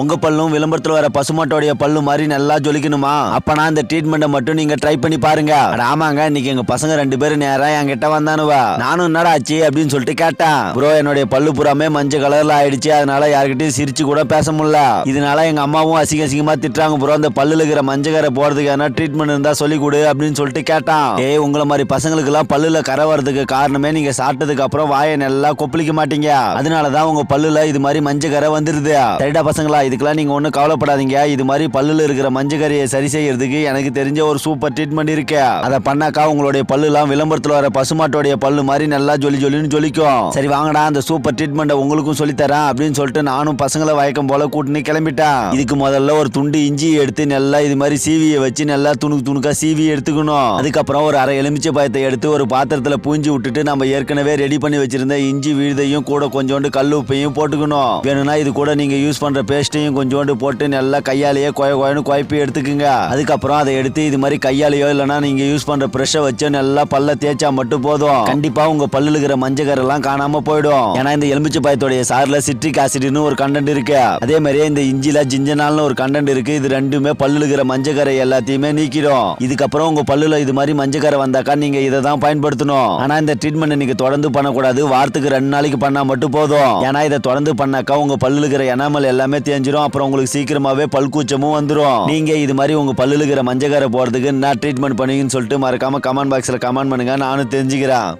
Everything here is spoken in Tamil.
உங்க பல்லும் விளம்பரத்துல வர பசுமாட்டோடைய பல்லு மாதிரி நல்லா ஜொலிக்கணுமா? அப்பனா இந்த ட்ரீட்மெண்ட்டை மட்டும் நீங்க ட்ரை பண்ணி பாருங்க. ஆமாங்க. இன்னைக்கு எங்க பசங்க ரெண்டு பேரும் நேரா என்கிட்ட வந்தானுவா. நானும் என்னடா ஆச்சு அப்படின்னு சொல்லிட்டு கேட்டேன். ப்ரோ என்னுடைய பல்லு புறாமே மஞ்சள் கலர்ல ஆயிடுச்சு. அதனால யாருக்கிட்டையும் சிரிச்சு கூட பேச முடியல. இதனால எங்க அம்மாவும் அசிங்க அசிங்கமா திட்டுறாங்க ப்ரோ. அந்த பல்லுல இருக்கிற மஞ்சள் கரை போறதுக்கு என்ன ட்ரீட்மெண்ட் இருந்தா சொல்லி கொடு அப்படின்னு சொல்லிட்டு கேட்டான். ஏய் உங்களை மாதிரி பசங்களுக்கு எல்லாம் பல்லுல கரை வரதுக்கு காரணமே நீங்க சாப்பிட்டதுக்கு அப்புறம் வாயை நல்லா கொப்பளிக்க மாட்டீங்க. அதனாலதான் உங்க பல்லுல இது மாதிரி மஞ்சள் கரை வந்துருது. சரிடா பசங்களா இதுக்கெல்லாம் நீங்க ஒன்றும் கவலைப்படாதீங்க. இது மாதிரி பல்லுல இருக்கிற மஞ்சக்கறியை சரி செய்யறதுக்கு எனக்கு தெரிஞ்ச ஒரு சூப்பர் ட்ரீட்மெண்ட் இருக்கு. அதை பண்ணாக்கா உங்களுடைய பல்லுலாம் விளம்பரத்தில் வர பசுமாட்டோடைய பல்லு மாதிரி நல்லா ஜொலி ஜொலின்னு ஜொலிக்கும். சரி வாங்கடா அந்த சூப்பர் ட்ரீட்மெண்ட்டை உங்களுக்கும் சொல்லித்தரேன் அப்படின்னு சொல்லிட்டு நானும் பசங்களை வயக்கம் போல கூட்டின்னு கிளம்பிட்டேன். இதுக்கு முதல்ல ஒரு துண்டு இஞ்சி எடுத்து நல்லா இது மாதிரி சீவியை வச்சு நல்லா துணுக்கு துணுக்கா சீவி எடுத்துக்கணும். அதுக்கப்புறம் ஒரு அரை எலுமிச்சை பாயத்தை எடுத்து ஒரு பாத்திரத்தில் பூஞ்சி விட்டுட்டு நம்ம ஏற்கனவே ரெடி பண்ணி வச்சிருந்த இஞ்சி விழுதையும் கூட கொஞ்சோண்டு கல் உப்பையும் போட்டுக்கணும். வேணும்னா இது கூட நீங்க யூஸ் பண்ற பேஸ்ட்டையும் கொஞ்சோண்டு போட்டு நல்லா கையாலேயே கொய கொயன்னு குழப்பி எடுத்துக்குங்க. அதுக்கப்புறம் அதை எடுத்து இது மாதிரி கையாலேயோ இல்லைன்னா நீங்க யூஸ் பண்ற ப்ரெஷ்ஷை வச்சு நல்லா பல்ல தேய்ச்சா மட்டும் போதும். கண்டிப்பா உங்க பல்லுல இருக்கிற மஞ்சள் எல்லாம் போயிடும். ஏன்னா இந்த எலுமிச்சை பாயத்தோடைய சாரில் சிட்ரிக் ஆசிட்னு ஒரு கண்டென்ட் இருக்கு. அதே மாதிரியே இந்த இஞ்சில ஜிஞ்சனால்னு ஒரு கண்டென்ட் இருக்கு. இது ரெண்டுமே பல்லுல இருக்கிற மஞ்சள் கரை எல்லாத்தையுமே நீக்கிடும். இதுக்கப்புறம் உங்க பல்லுல இது மாதிரி மஞ்சக்கரை வந்தாக்கா நீங்க இதை தான் பயன்படுத்தணும். ஆனா இந்த ட்ரீட்மெண்ட் நீங்க தொடர்ந்து பண்ணக்கூடாது. வாரத்துக்கு ரெண்டு நாளைக்கு பண்ணா மட்டும் போதும். ஏன்னா இதை தொடர்ந்து பண்ணாக்கா உங்க பல்லு இருக்கிற எனாமல் எல்லாமே தேஞ்சு குறைஞ்சிரும். அப்புறம் உங்களுக்கு சீக்கிரமாவே பல்கூச்சமும் வந்துடும் நீங்க இது மாதிரி உங்க பல்லுல இருக்கிற மஞ்சள் போறதுக்கு என்ன ட்ரீட்மெண்ட் பண்ணுவீங்கன்னு சொல்லிட்டு மறக்காம கமெண்ட் பாக்ஸ்ல கமெண்ட் பண்ணுங்க. நானும் தெரிஞ்சுக்கிறேன்.